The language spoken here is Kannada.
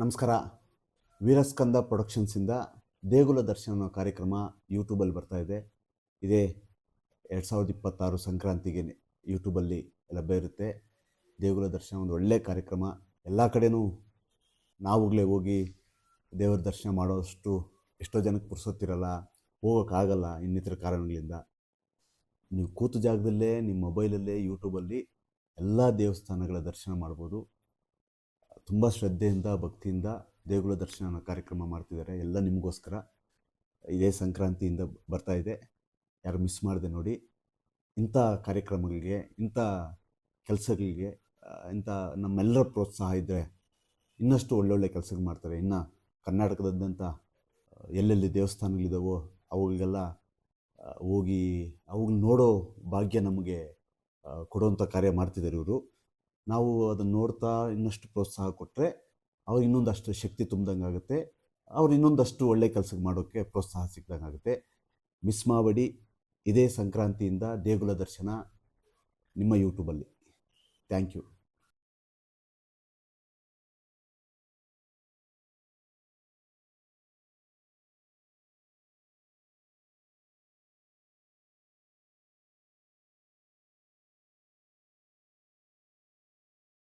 ನಮಸ್ಕಾರ. ವೀರಸ್ಕಂದ ಪ್ರೊಡಕ್ಷನ್ಸಿಂದ ದೇಗುಲ ದರ್ಶನ ಕಾರ್ಯಕ್ರಮ ಯೂಟ್ಯೂಬಲ್ಲಿ ಬರ್ತಾ ಇದೆ. ಇದೇ ಎರಡು ಸಾವಿರದ ಇಪ್ಪತ್ತಾರು ಸಂಕ್ರಾಂತಿಗೆ ಯೂಟ್ಯೂಬಲ್ಲಿ ಲಭ್ಯ ಇರುತ್ತೆ ದೇಗುಲ ದರ್ಶನ ಒಂದು ಒಳ್ಳೆಯ ಕಾರ್ಯಕ್ರಮ. ಎಲ್ಲ ಕಡೆನೂ ನಾವುಗಳೇ ಹೋಗಿ ದೇವರ ದರ್ಶನ ಮಾಡೋಷ್ಟು ಎಷ್ಟೋ ಜನಕ್ಕೆ ಪುರ್ಸೊತ್ತಿರಲ್ಲ, ಹೋಗೋಕ್ಕಾಗಲ್ಲ ಇನ್ನಿತರ ಕಾರಣಗಳಿಂದ. ನೀವು ಕೂತು ಜಾಗದಲ್ಲೇ, ನಿಮ್ಮ ಮೊಬೈಲಲ್ಲೇ, ಯೂಟ್ಯೂಬಲ್ಲಿ ಎಲ್ಲ ದೇವಸ್ಥಾನಗಳ ದರ್ಶನ ಮಾಡ್ಬೋದು. ತುಂಬ ಶ್ರದ್ಧೆಯಿಂದ, ಭಕ್ತಿಯಿಂದ ದೇಗುಲ ದರ್ಶನ ಕಾರ್ಯಕ್ರಮ ಮಾಡ್ತಿದ್ದಾರೆ. ಎಲ್ಲ ನಿಮಗೋಸ್ಕರ ಇದೇ ಸಂಕ್ರಾಂತಿಯಿಂದ ಬರ್ತಾ ಇದೆ. ಯಾರು ಮಿಸ್ ಮಾಡಿದೆ ನೋಡಿ, ಇಂಥ ಕಾರ್ಯಕ್ರಮಗಳಿಗೆ, ಇಂಥ ಕೆಲಸಗಳಿಗೆ ಇಂಥ ನಮ್ಮೆಲ್ಲರ ಪ್ರೋತ್ಸಾಹ ಇದ್ದರೆ ಇನ್ನಷ್ಟು ಒಳ್ಳೊಳ್ಳೆ ಕೆಲಸಗಳು ಮಾಡ್ತಾರೆ. ಇನ್ನು ಕರ್ನಾಟಕದಾದ್ಯಂತ ಎಲ್ಲೆಲ್ಲಿ ದೇವಸ್ಥಾನಗಳಿದಾವೋ ಅವುಗಳಿಗೆಲ್ಲ ಹೋಗಿ ಅವುಗಳನ್ನ ನೋಡೋ ಭಾಗ್ಯ ನಮಗೆ ಕೊಡುವಂಥ ಕಾರ್ಯ ಮಾಡ್ತಿದ್ದಾರೆ ಇವರು. ನಾವು ಅದನ್ನು ನೋಡ್ತಾ ಇನ್ನಷ್ಟು ಪ್ರೋತ್ಸಾಹ ಕೊಟ್ಟರೆ ಅವ್ರು ಇನ್ನೊಂದಷ್ಟು ಶಕ್ತಿ ತುಂಬ್ದಂಗೆ ಆಗುತ್ತೆ. ಅವ್ರು ಇನ್ನೊಂದಷ್ಟು ಒಳ್ಳೆ ಕೆಲಸಕ್ಕೆ ಮಾಡೋಕ್ಕೆ ಪ್ರೋತ್ಸಾಹ ಸಿಕ್ದಂಗೆ ಆಗುತ್ತೆ. ಮಿಸ್ ಇದೇ ಸಂಕ್ರಾಂತಿಯಿಂದ ದೇಗುಲ ದರ್ಶನ ನಿಮ್ಮ ಯೂಟ್ಯೂಬಲ್ಲಿ ಥ್ಯಾಂಕ್ ಯು